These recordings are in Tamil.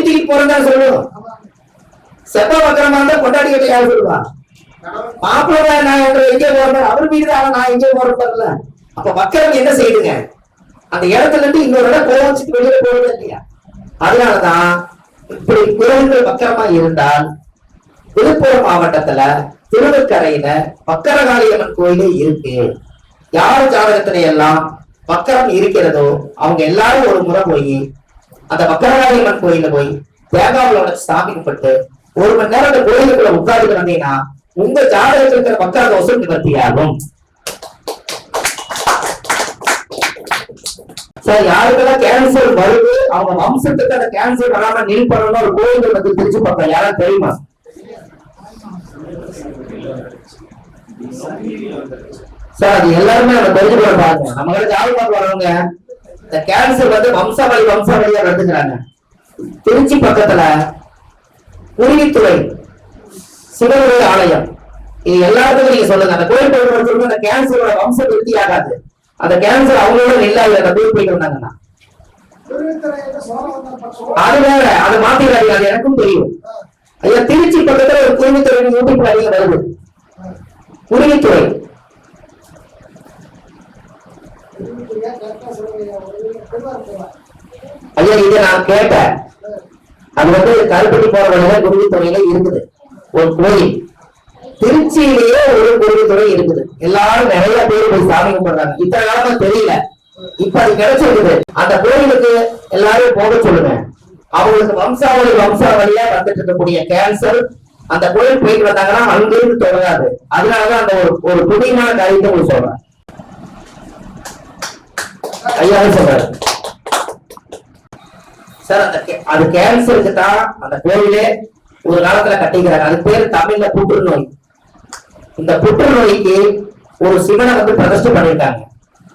கொடி தூக்கி போறதா சொல்லுவோம். செப்ப பக்கரமா இருந்தா கொண்டாடிக்கிட்ட யார் சொல்லுவா? மாப்பிள்ளை நான் எங்க போறேன். அவர் வீடு தான் நான் எங்கே போறேன் அப்ப மக்களுக்கு என்ன செய்யுதுங்க? அந்த இடத்துல இருந்து இன்னொரு இடம் போக வச்சுட்டு வெளியில போறது இல்லையா? அதனாலதான் இப்படி குரல்கள் பக்கரமா இருந்தால் விழுப்புரம் மாவட்டத்துல திருவக்கரையில பக்கரகாளியம்மன் கோயிலே இருக்கு. யார் ஜாதகத்துல எல்லாம் பக்கரம் இருக்கிறதோ அவங்க எல்லாரும் ஒரு முறை போய் அந்த பக்கரகாளியம்மன் கோயில போய் தேங்காவில் உடச்சு ஒரு மணி நேரம் அந்த கோயிலுக்குள்ள உட்கார்ந்து வந்தீங்கன்னா உங்க ஜாதகத்தில் இருக்கிற பக்கர தோஷம் நிவர்த்தி சார் யாருக்கெல்லாம் கேன்சர் வருது அவங்க வம்சத்துக்கு அந்த கேன்சர் வராம நில் பண்ணணும் ஒரு கோயில்கள் வந்து திருச்சி பக்கம் யாரும் தெரியுமா? சார் அது எல்லாருமே நம்ம தெரிஞ்சுக்கிற பாருங்க. நம்ம கிட்ட ஜாதகம் வரவங்க இந்த கேன்சர் வந்து வம்சாவளி வம்சாவளியா வந்துக்கிறாங்க திருச்சி பக்கத்துல குருவித்துறை சிவனுடைய ஆலயம். இது எல்லாத்துக்கும் நீங்க சொல்லுங்க. அந்த கோயில் போய் சொல்லுங்க அந்த கேன்சரோட வம்ச விருத்தி ஆகாது. அந்த கேன்சர் அவங்களோட நில்லாது. அந்த கோயில் போயிட்டு வந்தாங்கன்னா. அது வேற. அது மாத்திராதீங்க அது எனக்கும் தெரியும். ஐயா திருச்சி பக்கத்துல ஒரு குருவித்துறை யூடியூப்ல அதிகம் வருது. குருவித்துறை ஐயா இதை நான் கேட்டேன். அது வந்து கருப்பட்டி போற வழியில குருவித்துறையில இருக்குது. ஒரு கோயில் திருச்சியிலேயே ஒரு குருவித்துறை இருக்குது. எல்லாரும் நிறைய பேர் போய் சாமி கும்பிடுறாங்க. இத்தனை காலமா தெரியல. இப்ப அது கிடைச்சிருக்குது. அந்த கோயிலுக்கு எல்லாரும் போக சொல்லுங்க. அவங்களுக்கு வம்சாவளி வம்சாவளியா வந்துட்டு இருக்கக்கூடிய கேன்சர் அந்த கோயில் போயிட்டு வந்தாங்கன்னா அங்கிருந்து தொடராது அதனாலதான் அந்த ஒரு ஒரு புதியமான காரியத்தை உங்களுக்கு சொல்றேன். ஐயா சொல்றாரு. சார் அந்த அது கேன்சருக்கு தான் அந்த கோயிலே ஒரு காலத்துல கட்டிக்கிறாங்க அது பேர் தமிழ்ல புற்றுநோய். இந்த புற்றுநோய்க்கு ஒரு சிவனை வந்து பிரதிஷ்டை பண்ணிட்டாங்க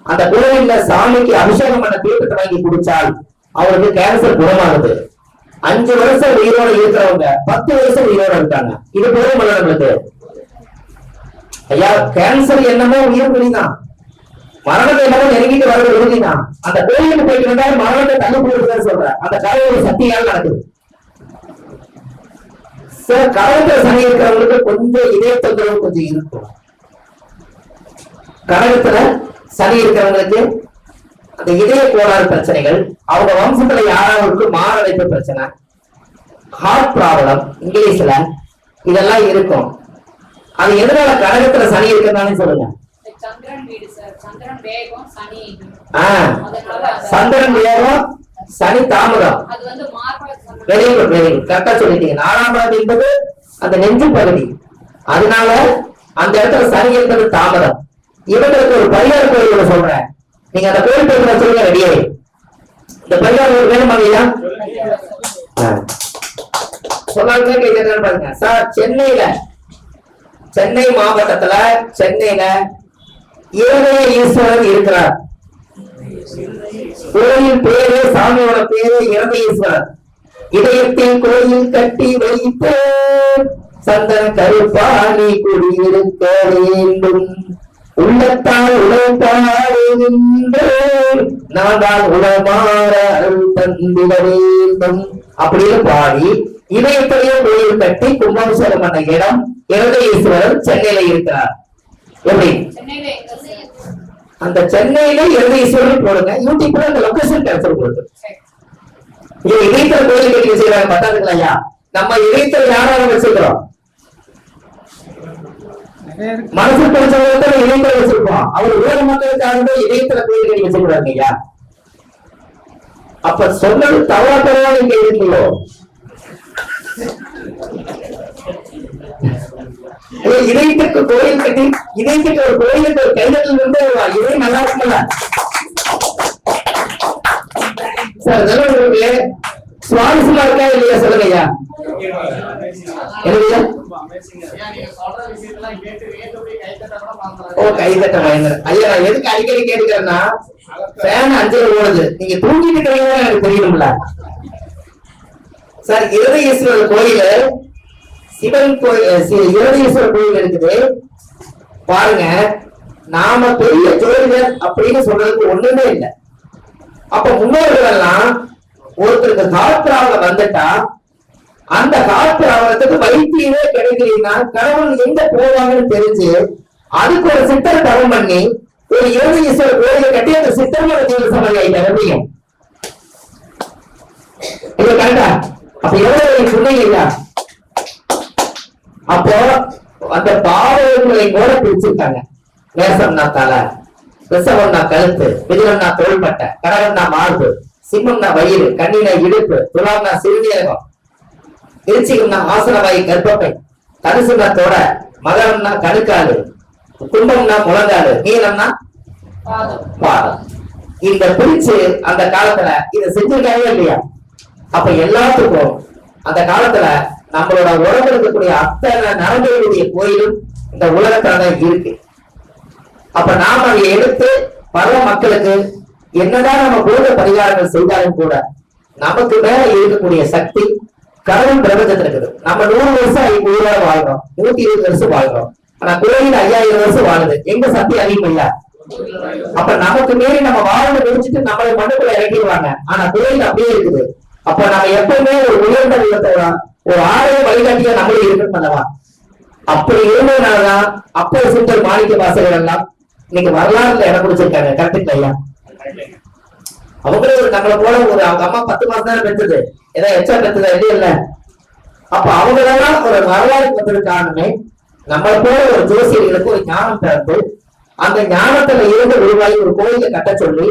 அந்த கோயில்ல சாமிக்கு அபிஷேகம் பண்ண தீர்த்தத்தை வாங்கி குடிச்சால் அவருக்கு கேன்சர் குணமாகுது. அஞ்சு வருஷம் உயிரோட இருக்கிறவங்க பத்து வருஷம் உயிரோட இருக்காங்க. இது போதும் பண்ண நம்மளுக்கு. ஐயா கேன்சர் என்னமோ உயிர் தான். மரணத்தை என்னமோ நெருங்கிட்டு வர்றது உறுதிதான். அந்த கோயிலுக்கு போயிட்டு வந்தா மரணத்தை தள்ளி போடுறதுன்னு சொல்றேன் அந்த கதை ஒரு சக்தியால் நடக்குது. சார் கடவுள் சனி இருக்கிறவங்களுக்கு கொஞ்சம் இதய தொந்தரவு கொஞ்சம் இருக்கும். கடகத்துல சனி இருக்கிறவங்களுக்கு அந்த இதய கோளாறு பிரச்சனைகள் அவங்க வம்சத்துல யாராவது மாரடைப்பு பிரச்சனை ஹார்ட் ப்ராப்ளம் இங்கிலீஷ்ல இதெல்லாம் இருக்கும். அது எதனால கடகத்துல சனி இருக்கிறதானே சொல்லுங்க. சந்திரன் வேகம் சனி. தாமதம். வெரி குட் வெரி குட் கரெக்டா சொல்லிட்டீங்க. நாலாம் பாதி என்பது அந்த நெஞ்சு பகுதி. அதனால அந்த இடத்துல சனி என்பது தாமதம். இவங்களுக்கு ஒரு பரிகார கோயில் சொல்றேன். நீங்க அந்த கோயில் பேர் வச்சிருக்க ரெடியே இந்த பரிகார கோயில் வேணுமா ஐயா? சொல்லாங்க கேட்கறேன் பாருங்க. சார் சென்னையில சென்னை மாவட்டத்துல சென்னையில இருதய ஈஸ்வரன் இருக்கிறார். கோயில் பேரு சாமியோட பேரு இருதயேஸ்வரர் இதயத்தில் கோயில் கட்டி வைத்து சந்தன கருப்பாணி குடியிருக்க வேண்டும். உள்ளத்தால் உழைப்பாடுகின்றேன் நான் தான் உளமாற அருள் தந்திட வேண்டும். அப்படின்னு பாடி இதயத்திலேயே கோயில் கட்டி கும்பாபிஷேகம் பண்ண இடம் இருதயேஸ்வரர் சென்னையில இருக்கிறார். எப்படி? அந்த சென்னையில இருதயேஸ்வரர் போடுங்க. யூடியூப்ல அந்த லொகேஷன் உங்களுக்கு சரி. இது இதயத்துல கோயில் கட்டி வச்சிருக்காங்க பத்தாதுங்களா ஐயா? நம்ம இதயத்துல யாராவது வச்சிருக்கிறோம்? மனசு பிடிச்சவங்க இதயத்துல வச்சிருப்போம் அவர் உலக மக்களுக்காக தான் இதயத்துல கோயில் கட்டி வச்சிருக்காங்க ஐயா. அப்ப சொன்னது தவறா தவறா நீங்க இருக்கீங்களோ ஐயா, கோயில் கட்டி இதயத்துக்கு ஒரு கோயிலுக்கு ஒரு கைதட்டல் இருந்து இதயம் நல்லா இருக்குல்ல சார் உங்களுக்கு சுவாரஸ்யமா இருக்கா இல்லையா சொல்லுங்க ஐயா ஓ கைதட்ட பயங்கர ஐயா நான் எதுக்கு அடிக்கடி கேட்டுக்கிறேன்னா ஃபேன் அஞ்சல் ஓடுது. நீங்க தூங்கிட்டு இருக்கிறீங்க எனக்கு தெரியணும்ல சார் இருதயேஸ்வரர் கோயில சிவன் கோயில் இரவீஸ்வரர் கோயில் இருக்குது. பாருங்க நாம பெரிய ஜோதிடர் அப்படின்னு சொல்றதுக்கு ஒண்ணுமே இல்லை. அப்ப முன்னோர்கள் எல்லாம் ஒருத்தருக்கு காற்றாவில் வந்துட்டா அந்த காற்றாவலத்துக்கு வைத்தியமே கிடைக்கலன்னா கடவுள் எங்க போவாங்கன்னு தெரிஞ்சு அதுக்கு ஒரு சித்தர் தவம் பண்ணி ஒரு இரவீஸ்வரர் கோயிலை கட்டி அந்த சித்தரோட ஜீவ சமாதி ஆயிட்டார் எப்படியும் இது கரெக்டா அப்ப எவ்வளவு சொன்னீங்க அப்போ அந்த பாவங்களை கூட பிரிச்சிருக்காங்க நேசம்னா தலை ரிசவம்னா கழுத்து மிதுனம்னா தோள்பட்டை கடகம்னா மார்பு சிம்மம்னா வயிறு கண்ணினா இடுப்பு துலாம்னா சிறுநீரகம் விருச்சிகம்னா ஆசனவாயு கர்ப்பப்பை தனுசுனா தொடை மகரம்னா கணுக்காலு கும்பம்னா முழங்காலு நீளம்னா பாதம். இந்த பிரிச்சு அந்த காலத்துல இதை செஞ்சிருக்காங்க இல்லையா? அப்ப எல்லாத்துக்கும் அந்த காலத்துல நம்மளோட உலகம் இருக்கக்கூடிய அத்தனை நரம்புகளுடைய கோயிலும் இந்த உலகத்துல இருக்கு. அப்ப நாம அதை எடுத்து பல மக்களுக்கு என்னதான் நம்ம பூத பரிகாரங்கள் செய்தாலும் கூட நமக்கு மேல இருக்கக்கூடிய சக்தி கடவுள் பிரபஞ்சத்துல இருக்குது. நம்ம நூறு வருஷம் இப்ப உயிரோட வாழ்றோம். நூத்தி இருபது வருஷம் வாழ்றோம். ஆனா கோயில் ஐயாயிரம் வருஷம் வாழுது. எங்க சக்தி அதிகம் இல்ல. அப்ப நமக்கு மீறி நம்ம வாழ்ந்து முடிச்சுட்டு நம்மளை மண்ணுக்குள்ள இறக்கிடுவாங்க. ஆனா கோயில் அப்படியே இருக்குது. அப்ப நம்ம எப்பவுமே ஒரு உயர்ந்த விதத்தை ஒரு ஆலய வழிகாட்டியா நம்மளே இருக்கணும் அல்லவா அப்படி இருந்ததுனாலதான் அப்போ சுற்றல் மாணிக்க வாசகர் எல்லாம் இன்னைக்கு வரலாறுல இடம் பிடிச்சிருக்காங்க. கரெக்ட் ஐயா? அவங்களே ஒரு நம்மளை போல ஒரு அவங்க அம்மா பத்து மாசம் தானே பெற்றது. ஏதோ எச்சா பெற்றதா? இல்லையே இல்ல. அப்ப அவங்களெல்லாம் ஒரு வரலாறு வந்ததுக்கு காரணமே நம்மளை போல ஒரு ஜோசியர்களுக்கு ஒரு ஞானம் பிறந்து அந்த ஞானத்துல இருந்து உருவாகி ஒரு கோயிலை கட்ட சொல்லி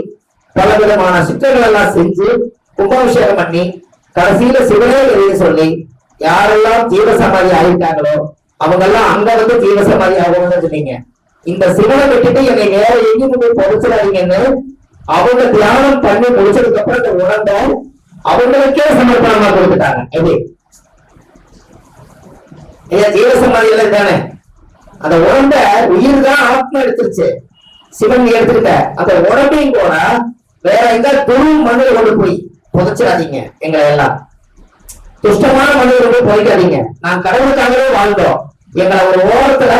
பல விதமான சிக்கல்கள் எல்லாம் செஞ்சு கும்பாபிஷேகம் பண்ணி கடைசியில சிவனே சொல்லி யாரெல்லாம் ஜீவசமாதி ஆயிருக்காங்களோ அவங்க எல்லாம் அங்க வந்து ஜீவசமாதி ஆகணும்னு சொன்னீங்க. இந்த சிவனை விட்டுட்டு என்னை வேற எங்கேயும் போய் பொறிச்சிடாதீங்கன்னு அவங்க தியானம் பண்ணி முடிச்சதுக்கு அப்புறம் இந்த உணர்ந்த அவங்களுக்கே சமர்ப்பணமா கொடுத்துட்டாங்க. எப்படி? ஐயா ஜீவசமாதி எல்லாம் தானே அந்த உடம்ப உயிர் தான் ஆத்மா எடுத்துருச்சு. சிவன் எடுத்துக்கிட்ட. அந்த உடம்பையும் கூட வேற எங்க துரு மண்ணில் கொண்டு போய் புதைச்சிடாதீங்க எங்களை எல்லாம். துஷ்டமான மண்ணில் கொண்டு போய்க்காதீங்க நான் கடவுளுக்காகவே வாழ்ந்தோம். எங்களை ஒரு ஓரத்துல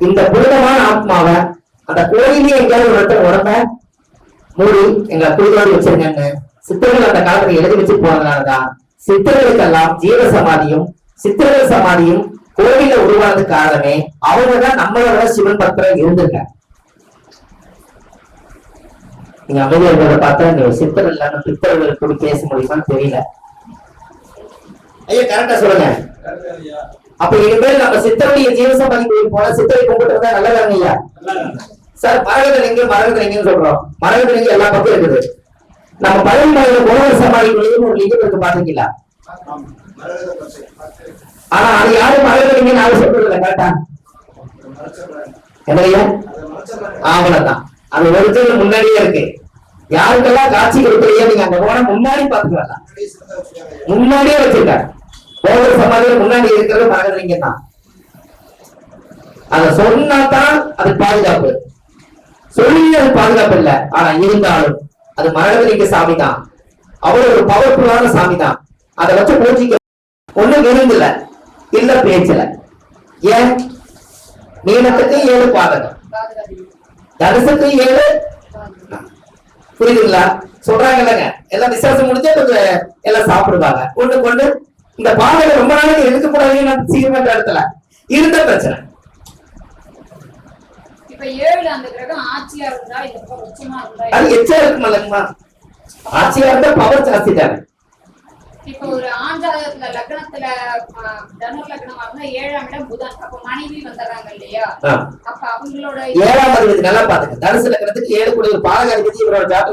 இந்த புனிதமான ஆத்மாவை அந்த கோயிலே எங்கேயாவது ஒரு இடத்துல உடம்ப மூடி எங்களை குளிரோடு வச்சிருங்கன்னு சித்தர்கள் அந்த காலத்துல எழுதி வச்சு போனதுனாலதான் சித்தர்களுக்கெல்லாம் ஜீவ சமாதியும் சித்தர்கள் சமாதியும் கோவில உருவானது காரணமே அவங்க தான் நம்மளோட சிவன் பக்தர் இருந்திருக்க நீங்க அமைதியர்களை பார்த்தா இந்த சித்தர் இல்லாம பித்தர்கள் கூட பேச முடியுமான்னு தெரியல. ஐயா கரெக்டா சொல்லுங்க. அப்ப இனிமேல் நம்ம சித்தருடைய ஜீவசமாதி கோயில் போனா சித்தரை கும்பிட்டு வந்தா நல்லதாங்க ஐயா சார் மரகத லிங்கம் சொல்றோம். மரகத லிங்கம் எல்லா பக்கம் இருக்குது. நம்ம பழனி குணவர் சமாதி ஒரு லிங்கம் இருக்கு பாத்தீங்களா ஆனா அது யாரும் மரகத லிங்கம் யாரும் சொல்றது இல்லை கரெக்டா என்னையா ஆவணம் அது ஒரிஜினல் முன்னாடியே இருக்கு. யாருக்கெல்லாம் காட்சி கொடுக்கலையோ நீங்க அங்க போனா முன்னாடி பாத்துக்கலாம் முன்னாடியே வச்சிருக்காங்க கோவில் சமாதியில முன்னாடி இருக்கிறது மரகதலிங்கம் தான் அத சொன்னா தான் அது பாதுகாப்பு. சொல்லி அது பாதுகாப்பு இல்ல. ஆனா இருந்தாலும் அது மரகதலிங்க சாமி தான் அவ்வளவு ஒரு பவர்ஃபுல்லான சாமி தான் அதை வச்சு பூஜிக்க ஒண்ணு விருந்துல இல்ல பேச்சல. ஏன்? நீளத்துக்கு ஏழு பாதகம். பாதுகாப்பு தனுசுக்கு ஏழு. புரியுதுங்களா? சொல்றாங்க இல்லைங்க. எல்லாம் விசேஷம் முடிஞ்சா கொஞ்சம் எல்லாம் சாப்பிடுவாங்க. ஒண்ணு கொண்டு இந்த பாதையில ரொம்ப நாளைக்கு எடுக்க கூடாதுன்னு சீக்கிரமா இடத்துல. இருந்த பிரச்சனை. அது எச்சா இருக்கும் இல்லைங்கம்மா? ஆட்சியா இருந்தா பவர் ஜாஸ்தி தானே. இப்ப ஒரு ஆண் ஜாதகத்துல லக்னத்துல தனுர் லக்னமா இருந்தா ஏழாம் இடம் புதன். அப்ப மனைவி வந்துடுறாங்க இல்லையா. அப்ப அவங்களோட ஏழாம் அதிபதி நல்லா பாத்துங்க தனுசு லக்னத்துக்கு ஏழு கூடிய ஒரு பாலக அதிபதி இவரோட ஜாதகம்